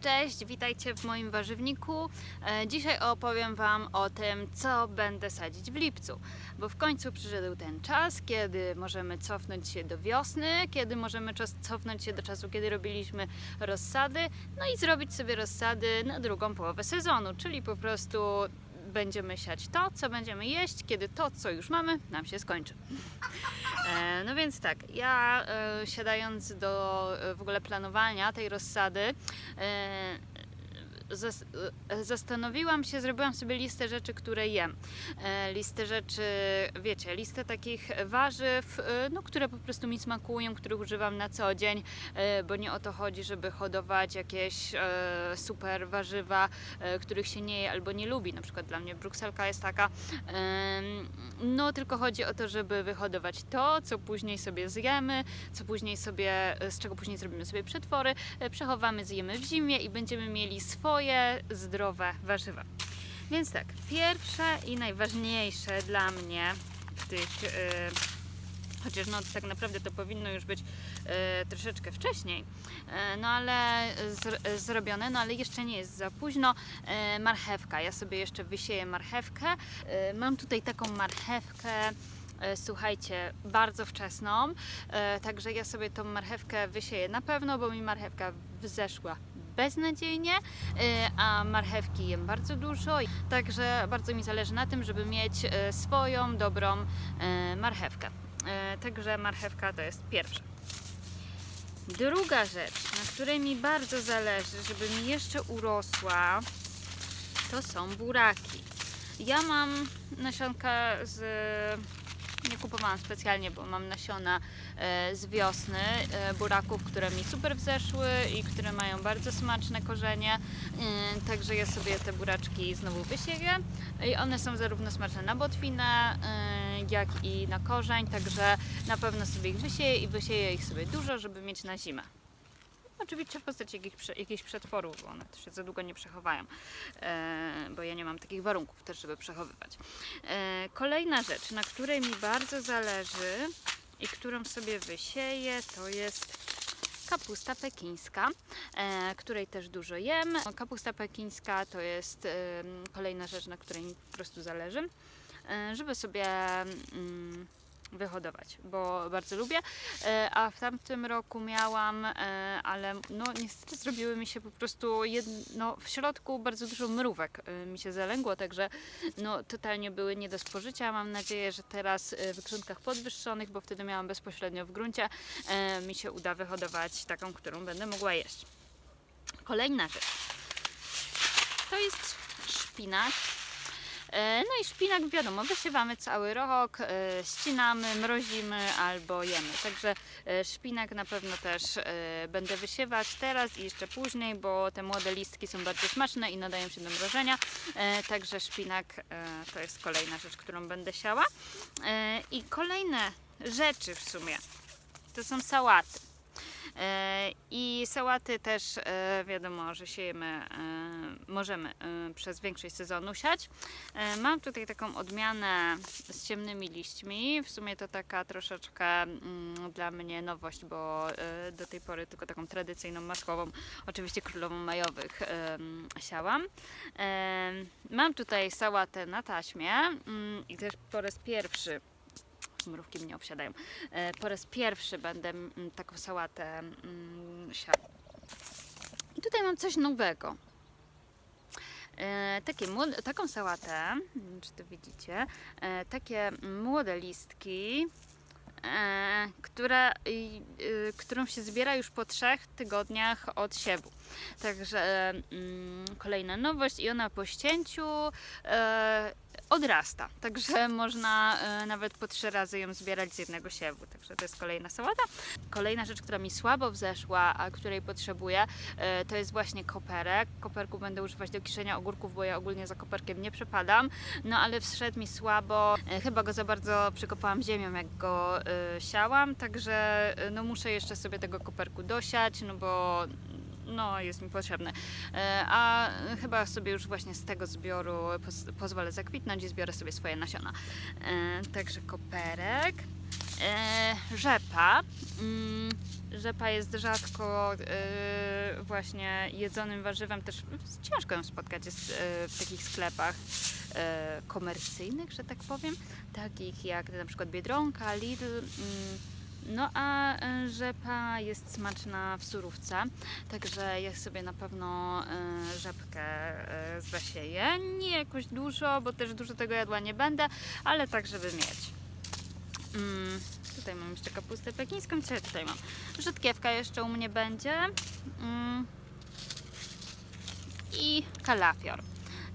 cześć, witajcie w moim warzywniku. E, Dzisiaj opowiem Wam o tym, co będę sadzić w lipcu, bo w końcu przyszedł ten czas, kiedy możemy cofnąć się do wiosny, kiedy możemy czas- cofnąć się do czasu, kiedy robiliśmy rozsady, no i zrobić sobie rozsady na drugą połowę sezonu, czyli po prostu będziemy siać to, co będziemy jeść, kiedy to, co już mamy, nam się skończy. E, No więc tak, ja e, siadając do e, w ogóle planowania tej rozsady, e, zastanowiłam się, zrobiłam sobie listę rzeczy, które jem. E, Listę rzeczy, wiecie, listę takich warzyw, e, no, które po prostu mi smakują, których używam na co dzień, e, bo nie o to chodzi, żeby hodować jakieś e, super warzywa, e, których się nie je albo nie lubi. Na przykład dla mnie brukselka jest taka. No, tylko chodzi o to, żeby wyhodować to, co później sobie zjemy, co później sobie, z czego później zrobimy sobie przetwory, e, przechowamy, zjemy w zimie i będziemy mieli swoje zdrowe warzywa. Więc tak, pierwsze i najważniejsze dla mnie w tych, e, chociaż no tak naprawdę to powinno już być e, troszeczkę wcześniej, e, no ale e, zrobione, no ale jeszcze nie jest za późno. E, marchewka, ja sobie jeszcze wysieję marchewkę. E, mam tutaj taką marchewkę. e, Słuchajcie, bardzo wczesną, e, także ja sobie tą marchewkę wysieję na pewno, bo mi marchewka wzeszła beznadziejnie, e, a marchewki jem bardzo dużo, także bardzo mi zależy na tym, żeby mieć e, swoją dobrą e, marchewkę. Także marchewka to jest pierwsza. Druga rzecz, na której mi bardzo zależy, żeby mi jeszcze urosła, to są buraki. Ja mam nasionka z. Nie kupowałam specjalnie, bo mam nasiona e, z wiosny e, buraków, które mi super wzeszły i które mają bardzo smaczne korzenie. E, Także ja sobie te buraczki znowu wysieję. I one są zarówno smaczne na botwinę, e, jak i na korzeń, także na pewno sobie ich wysieję i wysieję ich sobie dużo, żeby mieć na zimę. Oczywiście w postaci jakichś, prze- jakichś przetworów, bo one też się za długo nie przechowają, e, bo ja nie mam takich warunków też, żeby przechowywać. E, kolejna rzecz, na której mi bardzo zależy i którą sobie wysieję, to jest kapusta pekińska, e, której też dużo jem. Kapusta pekińska to jest em, kolejna rzecz, na której mi po prostu zależy, e, żeby sobie mm, wyhodować, bo bardzo lubię. E, A w tamtym roku miałam, e, ale no niestety zrobiły mi się po prostu jedno, w środku bardzo dużo mrówek e, mi się zalęgło, także no totalnie były nie do spożycia. Mam nadzieję, że teraz w grzynkach podwyższonych, bo wtedy miałam bezpośrednio w gruncie, mi się uda wyhodować taką, którą będę mogła jeść. Kolejna rzecz. To jest szpinak. E, No i szpinak, wiadomo, wysiewamy cały rok, e, ścinamy, mrozimy albo jemy. Także e, szpinak na pewno też będę wysiewać teraz i jeszcze później, bo te młode listki są bardzo smaczne i nadają się do mrożenia. Także szpinak to jest kolejna rzecz, którą będę siała. I kolejne rzeczy w sumie to są sałaty. E, I sałaty też e, wiadomo, że siejemy, e, możemy przez większość sezonu siać. Mam tutaj taką odmianę z ciemnymi liśćmi. W sumie to taka troszeczkę mm, dla mnie nowość, bo do tej pory tylko taką tradycyjną maskową, oczywiście królową majowych siałam. Mam tutaj sałatę na taśmie mm, i też po raz pierwszy mrówki mnie obsiadają. E, Po raz pierwszy będę mm, taką sałatę mm, siała. I tutaj mam coś nowego. E, takie taką sałatę, czy to widzicie, e, takie młode listki, e, która, i, y, którą się zbiera już po trzech tygodniach od siewu. Także mm, kolejna nowość i ona po ścięciu odrasta. Także można e, nawet po trzy razy ją zbierać z jednego siewu. Także to jest kolejna sałata. Kolejna rzecz, która mi słabo wzeszła, a której potrzebuję, e, to jest właśnie koperek. Koperku będę używać do kiszenia ogórków, bo ja ogólnie za koperkiem nie przepadam. No ale wszedł mi słabo. E, Chyba go za bardzo przykopałam ziemią, jak go e, siałam. Także e, no muszę jeszcze sobie tego koperku dosiać, no bo no, jest mi potrzebny. E, A chyba sobie już właśnie z tego zbioru poz- pozwolę zakwitnąć i zbiorę sobie swoje nasiona. E, Także koperek. E, rzepa. Mm, rzepa jest rzadko e, właśnie jedzonym warzywem, też ciężko ją spotkać jest w takich sklepach komercyjnych, że tak powiem, takich jak na przykład Biedronka, Lidl. No a e, rzepa jest smaczna w surówce, także ja sobie na pewno e, rzepkę e, zasieję. Nie jakoś dużo, bo też dużo tego jadła nie będę, ale tak, żeby mieć. Mm, tutaj mam jeszcze kapustę pekińską, co ja tutaj mam? Rzodkiewka jeszcze u mnie będzie. Mm, I kalafior.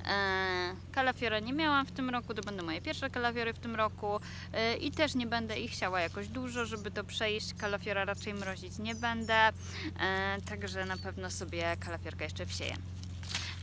E, kalafiora nie miałam w tym roku, to będą moje pierwsze kalafiory w tym roku e, i też nie będę ich chciała jakoś dużo, żeby to przejść. Kalafiora raczej mrozić nie będę, e, także na pewno sobie kalafiorkę jeszcze wsieję.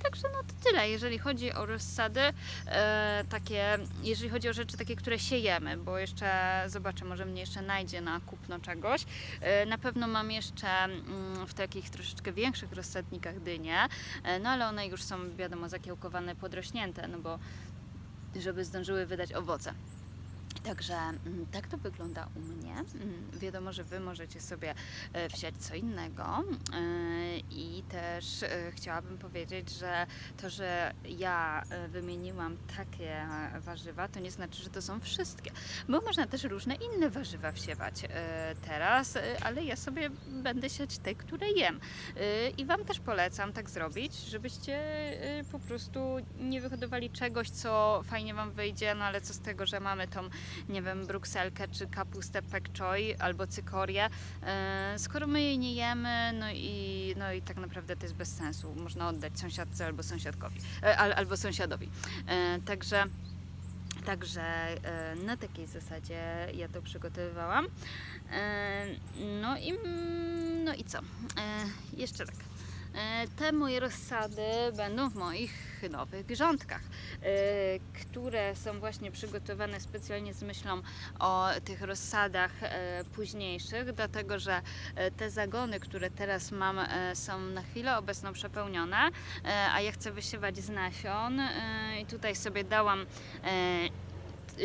Także no to tyle, jeżeli chodzi o rozsady, e, takie, jeżeli chodzi o rzeczy takie, które siejemy, bo jeszcze zobaczę, może mnie jeszcze najdzie na kupno czegoś. E, na pewno mam jeszcze mm, w takich troszeczkę większych rozsadnikach dynie, e, no ale one już są wiadomo zakiełkowane, podrośnięte, no bo żeby zdążyły wydać owoce. Także mm, tak to wygląda u mnie. Mm, Wiadomo, że Wy możecie sobie e, wsiać co innego e, i też e, chciałabym powiedzieć, że to, że ja wymieniłam takie warzywa, to nie znaczy, że to są wszystkie, bo można też różne inne warzywa wsiewać teraz, ale ja sobie będę siać te, które jem. I Wam też polecam tak zrobić, żebyście po prostu nie wyhodowali czegoś, co fajnie Wam wyjdzie, no ale co z tego, że mamy tą nie wiem, brukselkę czy kapustę pak choi albo cykorię, e, skoro my jej nie jemy, no i, no i tak naprawdę to jest bez sensu. Można oddać sąsiadce albo sąsiadkowi, e, al, albo sąsiadowi. E, także Także na takiej zasadzie ja to przygotowywałam. No i, mm, no i co? Jeszcze tak. Te moje rozsady będą w moich nowych grządkach, które są właśnie przygotowane specjalnie z myślą o tych rozsadach e, późniejszych, dlatego że e, te zagony, które teraz mam, e, są na chwilę obecną przepełnione, a ja chcę wysiewać z nasion i tutaj sobie dałam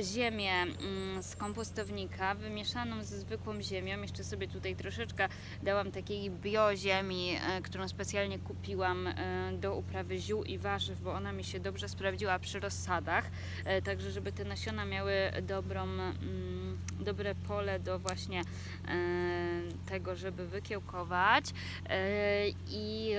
ziemię mm, z kompostownika wymieszaną ze zwykłą ziemią. Jeszcze sobie tutaj troszeczkę dałam takiej bioziemi, e, którą specjalnie kupiłam e, do uprawy ziół i warzyw, bo ona mi się dobrze sprawdziła przy rozsadach. E, Także żeby te nasiona miały dobrą, mm, dobre pole do właśnie tego, żeby wykiełkować. I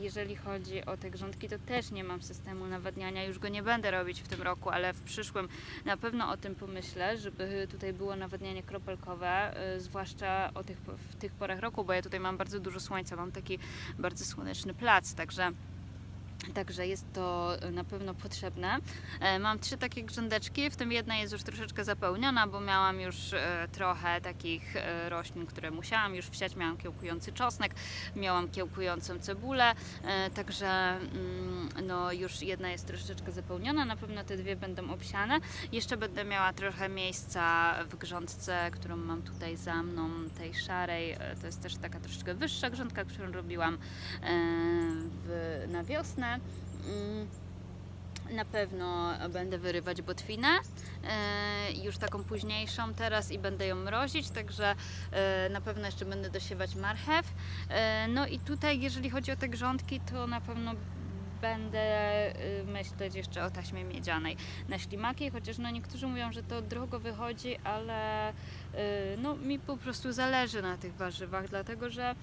jeżeli chodzi o te grządki, to też nie mam systemu nawadniania. Już go nie będę robić w tym roku, ale w przyszłym na pewno o tym pomyślę, żeby tutaj było nawadnianie kropelkowe, y, zwłaszcza o tych, w tych porach roku, bo ja tutaj mam bardzo dużo słońca, mam taki bardzo słoneczny plac, także Także jest to y, na pewno potrzebne. E, Mam trzy takie grządeczki, w tym jedna jest już troszeczkę zapełniona, bo miałam już e, trochę takich e, roślin, które musiałam już wsiać. Miałam kiełkujący czosnek, miałam kiełkującą cebulę, e, także mm, no już jedna jest troszeczkę zapełniona, na pewno te dwie będą obsiane. Jeszcze będę miała trochę miejsca w grządce, którą mam tutaj za mną, tej szarej. E, To jest też taka troszeczkę wyższa grządka, którą robiłam e, w, na wiosnę. Mm, Na pewno będę wyrywać botwinę, e, już taką późniejszą teraz i będę ją mrozić, także e, na pewno jeszcze będę dosiewać marchew. E, No i tutaj, jeżeli chodzi o te grządki, to na pewno będę myśleć jeszcze o taśmie miedzianej na ślimaki, chociaż no niektórzy mówią, że to drogo wychodzi, ale no mi po prostu zależy na tych warzywach, dlatego że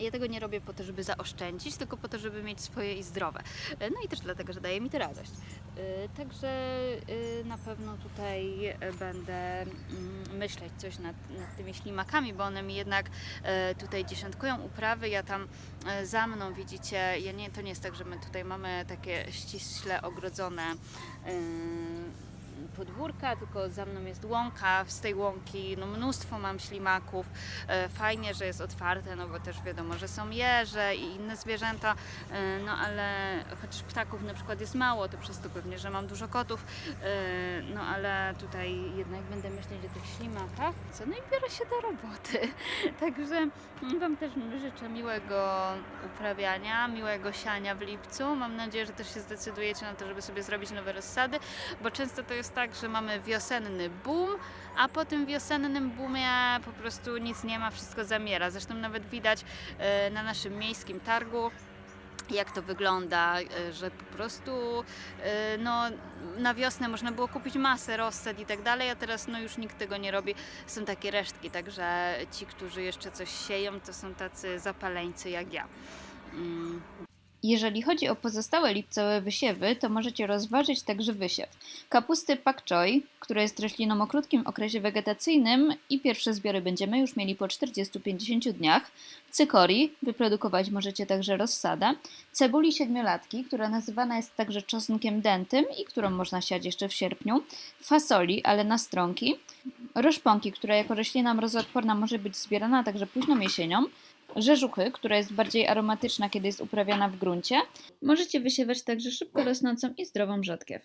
ja tego nie robię po to, żeby zaoszczędzić, tylko po to, żeby mieć swoje i zdrowe. E, No i też dlatego, że daje mi to radość. E, Także e, na pewno tutaj będę mm, myśleć coś nad, nad tymi ślimakami, bo one mi jednak tutaj dziesiątkują uprawy. Ja tam za mną widzicie, ja nie, to nie jest tak, że my tutaj mamy takie ściśle ogrodzone podwórka, tylko za mną jest łąka, z tej łąki no mnóstwo mam ślimaków. E, Fajnie, że jest otwarte, no bo też wiadomo, że są jeże i inne zwierzęta, e, no ale chociaż ptaków na przykład jest mało, to przez to pewnie, że mam dużo kotów, e, no ale tutaj jednak będę myśleć o tych ślimakach, co no i biorę się do roboty. Także Wam też życzę miłego uprawiania, miłego siania w lipcu. Mam nadzieję, że też się zdecydujecie na to, żeby sobie zrobić nowe rozsady, bo często to jest tak, tak, że mamy wiosenny boom, a po tym wiosennym boomie po prostu nic nie ma, wszystko zamiera. Zresztą nawet widać e, na naszym miejskim targu, jak to wygląda, e, że po prostu e, no, na wiosnę można było kupić masę rozsad i tak dalej, a teraz no, już nikt tego nie robi. Są takie resztki, także ci, którzy jeszcze coś sieją, to są tacy zapaleńcy jak ja. Jeżeli chodzi o pozostałe lipcowe wysiewy, to możecie rozważyć także wysiew. Kapusty pak choi, która jest rośliną o krótkim okresie wegetacyjnym i pierwsze zbiory będziemy już mieli po 40-50 dniach, cykorii, wyprodukować możecie także rozsadę, cebuli siedmiolatki, która nazywana jest także czosnkiem dętym i którą można siać jeszcze w sierpniu, fasoli, ale na stronki, roszponki, która jako roślina mrozoodporna może być zbierana także późną jesienią, rzeżuchy, która jest bardziej aromatyczna, kiedy jest uprawiana w gruncie. Możecie wysiewać także szybko rosnącą i zdrową rzodkiew.